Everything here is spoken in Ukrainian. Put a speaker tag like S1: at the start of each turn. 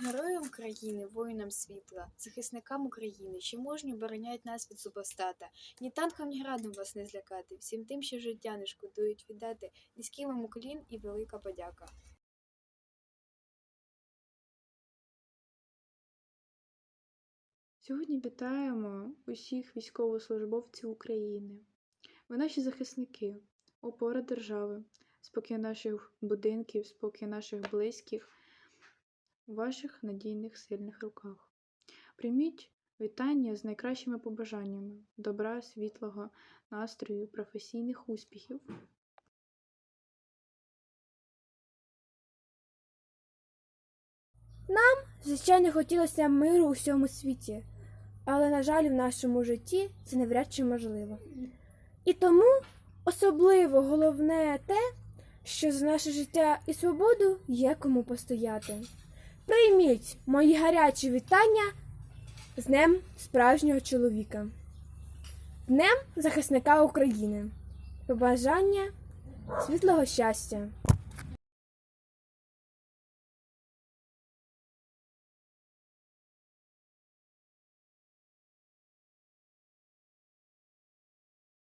S1: Героям України, воїнам світла, захисникам України, що мужньо обороняють нас від супостата. Ні танком, ні градом вас не злякати. Всім тим, що життя не шкодують віддати. Низький вам уклін і велика подяка.
S2: Сьогодні вітаємо усіх військовослужбовців України. Ви наші захисники, опора держави, спокій наших будинків, спокій наших близьких у ваших надійних сильних руках. Прийміть вітання з найкращими побажаннями, добра, світлого настрою, професійних успіхів.
S3: Нам, Звичайно, хотілося миру у всьому світі, але, на жаль, в нашому житті це навряд чи можливо. І тому особливо головне те, що за наше життя і свободу є кому постояти. Прийміть мої гарячі вітання з Днем справжнього чоловіка, Днем захисника України, побажання світлого щастя.